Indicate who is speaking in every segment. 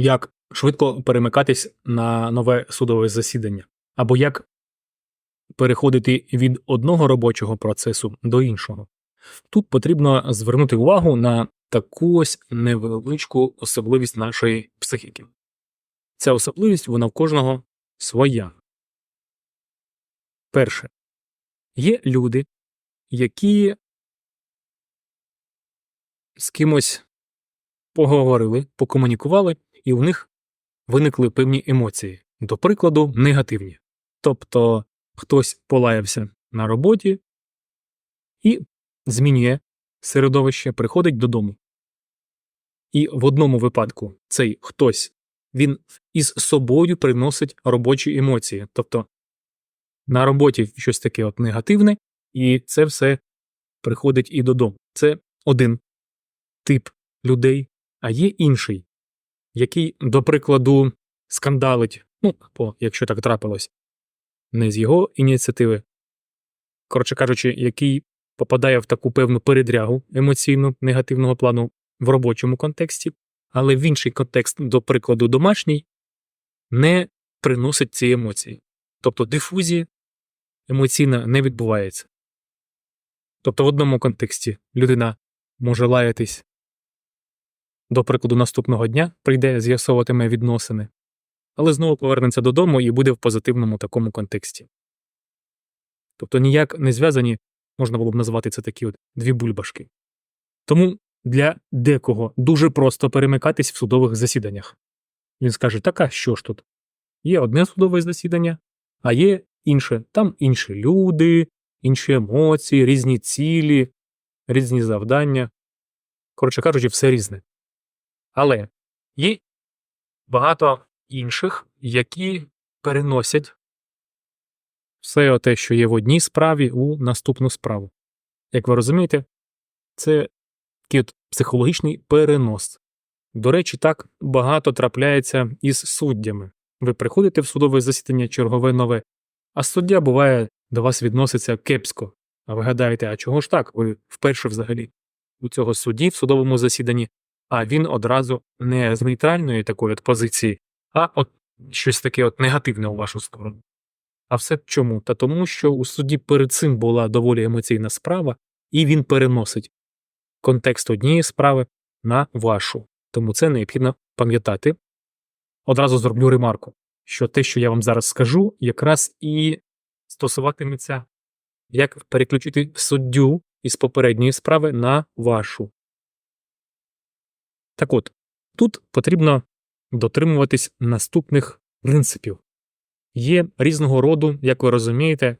Speaker 1: як швидко перемикатись на нове судове засідання, або як переходити від одного робочого процесу до іншого. Тут потрібно звернути увагу на таку ось невеличку особливість нашої психіки. Ця особливість вона в кожного своя. Перше. Є люди, які з кимось поговорили, покомунікували, і у них виникли певні емоції, до прикладу, негативні. Тобто хтось полаявся на роботі і змінює середовище, приходить додому. І в одному випадку цей хтось він із собою приносить робочі емоції. Тобто на роботі щось таке от негативне, і це все приходить і додому. Це один тип людей, а є інший, який, до прикладу, скандалить, ну, бо якщо так трапилось, не з його ініціативи, коротше кажучи, який попадає в таку певну передрягу емоційну негативного плану в робочому контексті, але в інший контекст, до прикладу, домашній, не приносить ці емоції. Тобто дифузія емоційна не відбувається. Тобто в одному контексті людина може лаятись, до прикладу, наступного дня прийде з'ясовуватиме відносини, але знову повернеться додому і буде в позитивному такому контексті. Тобто ніяк не зв'язані, можна було б назвати це такі от дві бульбашки. Тому для декого дуже просто перемикатись в судових засіданнях. Він скаже: так а що ж тут? Є одне судове засідання, а є інше. Там інші люди, інші емоції, різні цілі, різні завдання. Коротше кажучи, все різне. Але є багато інших, які переносять все те, що є в одній справі, у наступну справу. Як ви розумієте, це такий от психологічний перенос. До речі, так багато трапляється із суддями. Ви приходите в судове засідання чергове нове, а суддя буває до вас відноситься кепсько. А ви гадаєте, а чого ж так? Ви вперше взагалі у цього судді в судовому засіданні, а він одразу не з нейтральної такої от позиції, а от щось таке от негативне у вашу сторону. А все чому? Та тому, що у суді перед цим була доволі емоційна справа, і він переносить контекст однієї справи на вашу. Тому це необхідно пам'ятати. Одразу зроблю ремарку, що те, що я вам зараз скажу, якраз і стосуватиметься, як переключити суддю із попередньої справи на вашу. Так от, тут потрібно дотримуватись наступних принципів. Є різного роду, як ви розумієте,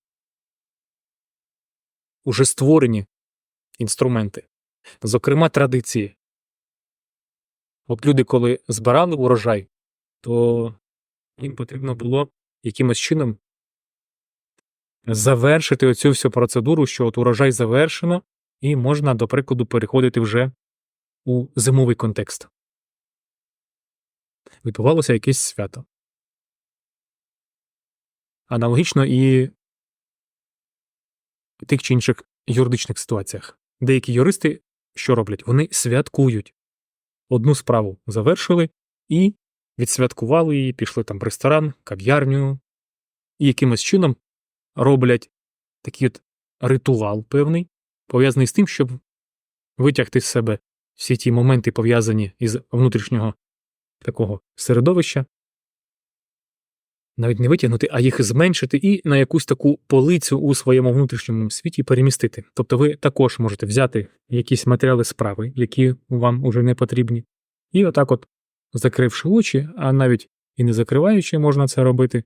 Speaker 1: уже створені інструменти, зокрема традиції. От люди, коли збирали урожай, то їм потрібно було якимось чином завершити оцю всю процедуру, що от урожай завершено, і можна, до прикладу, переходити вже у зимовий контекст. Відбувалося якесь свято. Аналогічно і в тих чи інших юридичних ситуаціях. Деякі юристи що роблять? Вони святкують. Одну справу завершили і відсвяткували її, пішли там в ресторан, кав'ярню, і якимось чином роблять такий от ритуал певний, пов'язаний з тим, щоб витягти з себе всі ті моменти, пов'язані із внутрішнього такого середовища, навіть не витягнути, а їх зменшити і на якусь таку полицю у своєму внутрішньому світі перемістити. Тобто ви також можете взяти якісь матеріали справи, які вам уже не потрібні, і отак, от, закривши очі, а навіть і не закриваючи, можна це робити,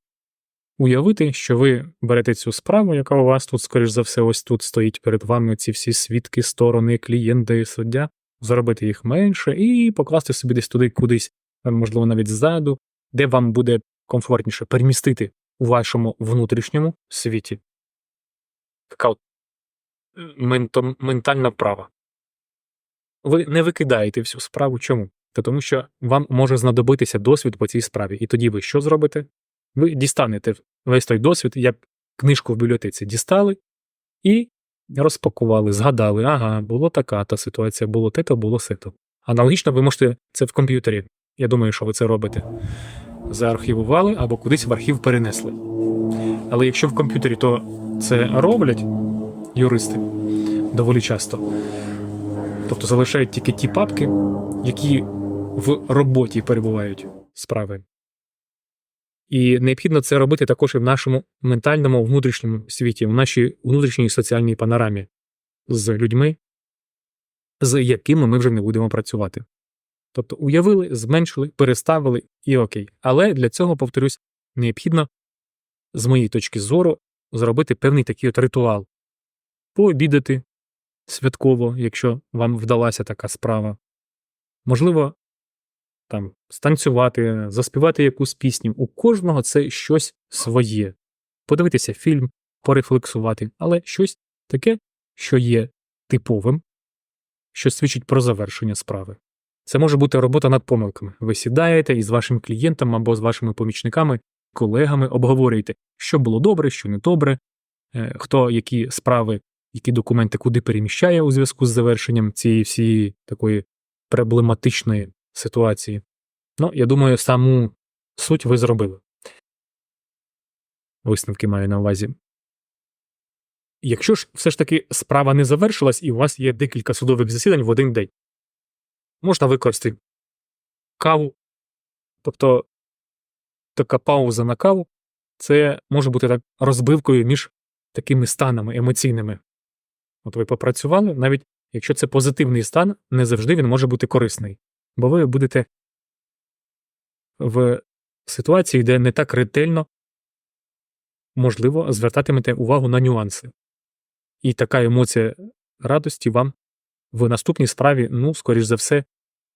Speaker 1: уявити, що ви берете цю справу, яка у вас тут, скоріш за все, ось тут стоїть перед вами ці всі свідки, сторони, клієнти, суддя, зробити їх менше і покласти собі десь туди кудись, можливо, навіть ззаду, де вам буде комфортніше перемістити у вашому внутрішньому світі. Така от менто, ментальна вправа. Ви не викидаєте всю справу. Чому? Та тому що вам може знадобитися досвід по цій справі. І тоді ви що зробите? Ви дістанете весь той досвід, як книжку в бібліотеці дістали і розпакували, згадали, ага, було така та ситуація, було те, то було сето. Аналогічно ви можете це в комп'ютері Я думаю, що ви це робите. Заархівували або кудись в архів перенесли. Але якщо в комп'ютері, то це роблять юристи доволі часто. Тобто залишають тільки ті папки, які в роботі перебувають справи. І необхідно це робити також і в нашому ментальному внутрішньому світі, в нашій внутрішній соціальній панорамі з людьми, з якими ми вже не будемо працювати. Тобто уявили, зменшили, переставили і окей. Але для цього, повторюсь, необхідно, з моєї точки зору, зробити певний такий от ритуал, пообідати святково, якщо вам вдалася така справа. Можливо, там станцювати, заспівати якусь пісню. У кожного це щось своє. Подивитися фільм, порефлексувати, але щось таке, що є типовим, що свідчить про завершення справи. Це може бути робота над помилками. Ви сідаєте і з вашим клієнтом або з вашими помічниками, колегами обговорюєте, що було добре, що не добре, е, хто які справи, які документи куди переміщає у зв'язку з завершенням цієї всієї такої проблематичної ситуації. Ну, я думаю, саму суть ви зробили. Висновки маю на увазі. Якщо ж все ж таки справа не завершилась і у вас є декілька судових засідань в один день, можна використати каву. Тобто така пауза на каву це може бути так розбивкою між такими станами емоційними. От ви попрацювали, навіть якщо це позитивний стан, не завжди він може бути корисний, бо ви будете в ситуації, де не так ретельно можливо звертатимете увагу на нюанси. І така емоція радості вам в наступній справі, ну, скоріш за все,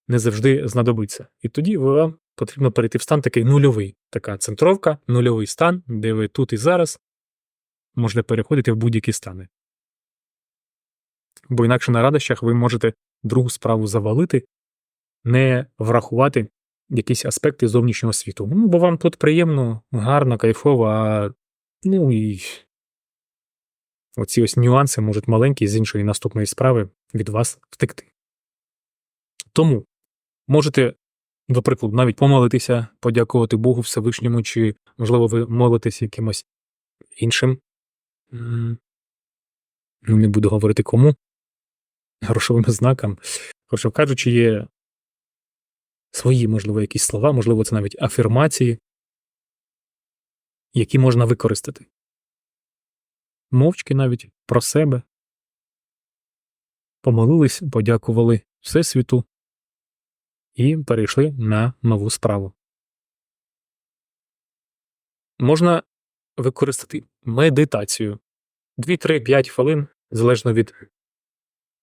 Speaker 1: не завжди знадобиться. І тоді вам потрібно перейти в стан такий нульовий, така центровка, нульовий стан, де ви тут і зараз можете переходити в будь-які стани. Бо інакше на радощах ви можете другу справу завалити, не врахувати якісь аспекти зовнішнього світу. Ну, бо вам тут приємно, гарно, кайфово, а ну і оці ось нюанси можуть маленькі з іншої наступної справи від вас втекти. Тому можете, до прикладу, навіть помолитися, подякувати Богу Всевишньому, чи, можливо, ви молитесь якимось іншим. Ну, не буду говорити кому. Грошовим знакам. Коротше кажучи, є свої, можливо, якісь слова, можливо, це навіть афірмації, які можна використати. Мовчки навіть про себе. Помолились, подякували Всесвіту і перейшли на нову справу. Можна використати медитацію 2-3-5 хвилин, залежно від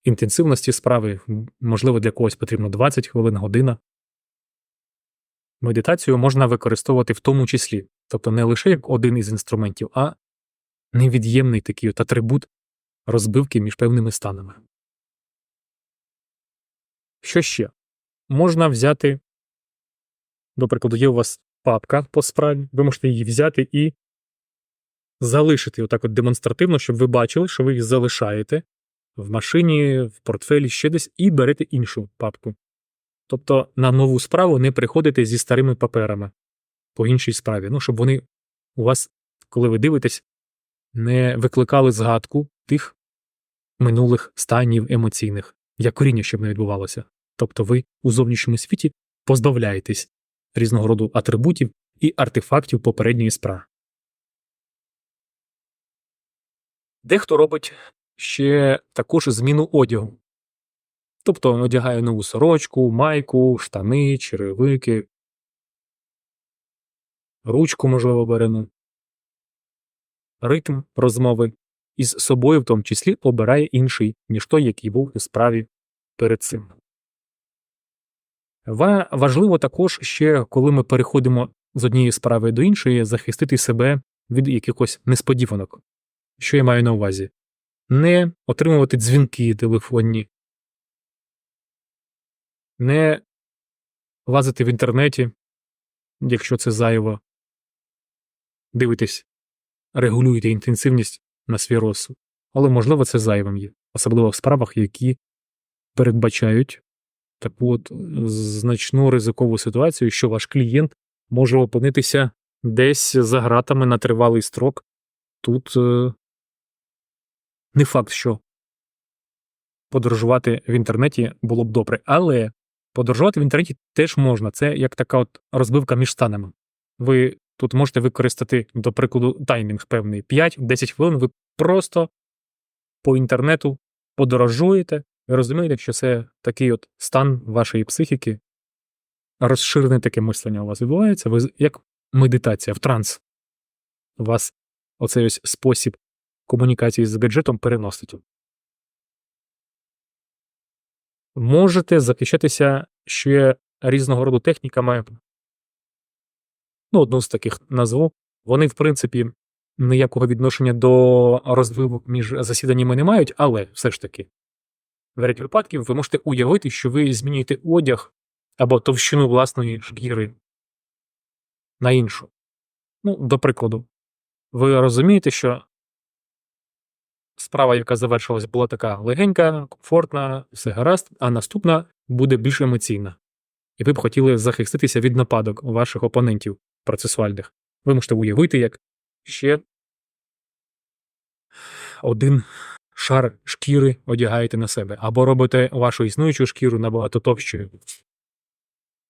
Speaker 1: інтенсивності справи, можливо, для когось потрібно 20 хвилин, година. Медитацію можна використовувати в тому числі, тобто не лише як один із інструментів, а невід'ємний такий от атрибут розбивки між певними станами. Що ще? Можна взяти, до прикладу, є у вас папка по справі, ви можете її взяти і залишити отак от демонстративно, щоб ви бачили, що ви їх залишаєте в машині, в портфелі, ще десь, і берете іншу папку. Тобто на нову справу не приходите зі старими паперами по іншій справі. Ну, щоб вони у вас, коли ви дивитесь, не викликали згадку тих минулих станів емоційних, як коріння, щоб не відбувалося. Тобто ви у зовнішньому світі позбавляєтесь різного роду атрибутів і артефактів попередньої справи. Дехто робить ще також зміну одягу. Тобто одягає нову сорочку, майку, штани, черевики, ручку, можливо, берену. Ритм розмови із собою в тому числі обирає інший, ніж той, який був у справі перед цим. Важливо також ще, коли ми переходимо з однієї справи до іншої, захистити себе від якихось несподіванок. Що я маю на увазі? Не отримувати дзвінки телефонні, не лазити в інтернеті, якщо це зайво. Дивитесь, регулюєте інтенсивність на свій розсуд. Але, можливо, це зайвим є, особливо в справах, які передбачають таку от значну ризикову ситуацію, що ваш клієнт може опинитися десь за гратами на тривалий строк. Тут е, не факт, що подорожувати в інтернеті було б добре, але подорожувати в інтернеті теж можна. Це як така от розбивка між станами. Ви тут можете використати, до прикладу, таймінг певний 5-10 хвилин. Ви просто по інтернету подорожуєте. Ви розумієте, що це такий от стан вашої психіки, розширене таке мислення у вас відбувається, ви як медитація в транс. У вас оцей ось спосіб комунікації з гаджетом переносить. Можете захищатися ще різного роду техніками. Ну, одну з таких назву. Вони, в принципі, ніякого відношення до розвивок між засіданнями не мають, але все ж таки, в ряді випадків ви можете уявити, що ви змінюєте одяг або товщину власної шкіри на іншу. Ну, до прикладу, ви розумієте, що справа, яка завершилась, була така легенька, комфортна, все гаразд, а наступна буде більш емоційна. І ви б хотіли захиститися від нападок ваших опонентів процесуальних. Ви можете уявити, як ще один шар шкіри одягаєте на себе, або робите вашу існуючу шкіру набагато товщою.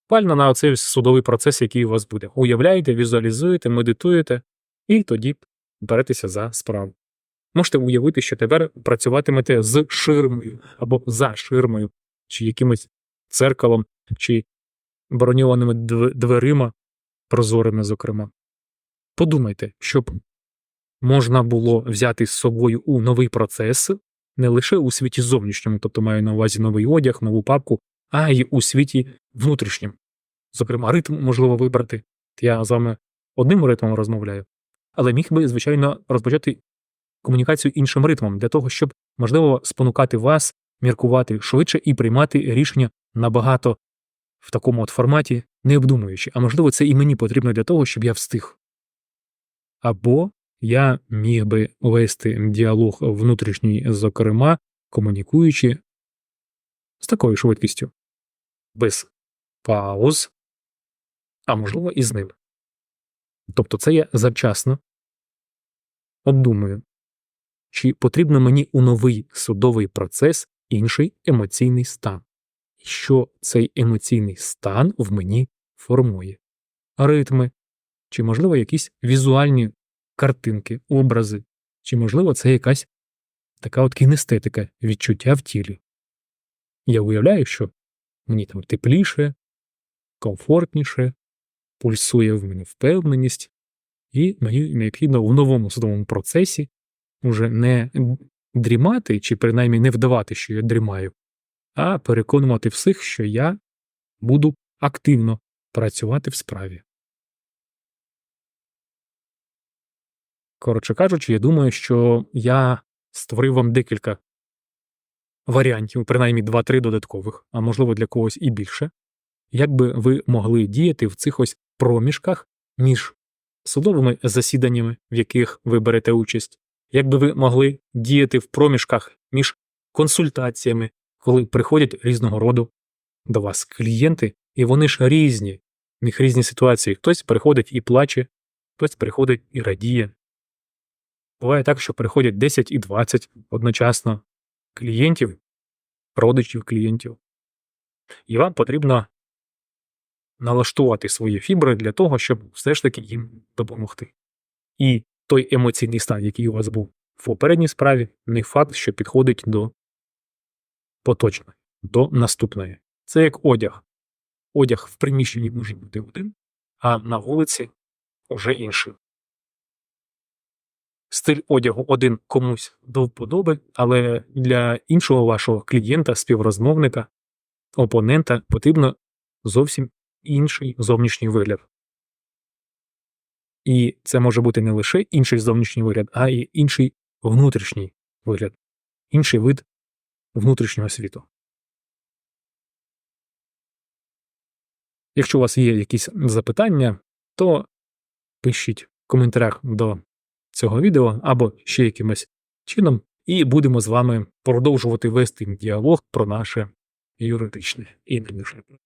Speaker 1: Пально на оцей судовий процес, який у вас буде. Уявляєте, візуалізуєте, медитуєте, і тоді беретеся за справу. Можете уявити, що тепер працюватимете з ширмою або за ширмою, чи якимось церкалом, чи броньованими дверима, прозорими, зокрема. Подумайте, щоб можна було взяти з собою у новий процес не лише у світі зовнішньому, тобто маю на увазі новий одяг, нову папку, а й у світі внутрішньому. Зокрема, ритм можливо вибрати. Я з вами одним ритмом розмовляю, але міг би, звичайно, розпочати комунікацію іншим ритмом для того, щоб, можливо, спонукати вас міркувати швидше і приймати рішення набагато в такому от форматі, не обдумуючи. А можливо, це і мені потрібно для того, щоб я встиг. Або я міг би вести діалог внутрішній, зокрема, комунікуючи з такою швидкістю, без пауз, а можливо, і з ним. Тобто це я завчасно обдумую, чи потрібно мені у новий судовий процес інший емоційний стан, і що цей емоційний стан в мені формує, ритми, чи, можливо, якісь візуальні картинки, образи, чи, можливо, це якась така от кінестетика, відчуття в тілі. Я уявляю, що мені там тепліше, комфортніше, пульсує в мені впевненість, і мені необхідно в новому судовому процесі уже не дрімати, чи принаймні не вдавати, що я дрімаю, а переконувати всіх, що я буду активно працювати в справі. Коротше кажучи, я думаю, що я створив вам декілька варіантів, принаймні 2-3 додаткових, а можливо для когось і більше, як би ви могли діяти в цих ось проміжках між судовими засіданнями, в яких ви берете участь, як би ви могли діяти в проміжках між консультаціями, коли приходять різного роду до вас клієнти, і вони ж різні, в них різні ситуації. Хтось приходить і плаче, хтось приходить і радіє. Буває так, що приходять 10 і 20 одночасно клієнтів, родичів клієнтів. І вам потрібно налаштувати свої фібри для того, щоб все ж таки їм допомогти. І той емоційний стан, який у вас був в попередній справі, не факт, що підходить до поточної, до наступної. Це як одяг. Одяг в приміщенні може бути один, а на вулиці вже інший. Стиль одягу один комусь до вподоби, але для іншого вашого клієнта, співрозмовника, опонента потрібно зовсім інший зовнішній вигляд. І це може бути не лише інший зовнішній вигляд, а й інший внутрішній вигляд, інший вид внутрішнього світу. Якщо у вас є якісь запитання, то пишіть в коментарях до цього відео або ще якимось чином, і будемо з вами продовжувати вести діалог про наше юридичне і міжнародне.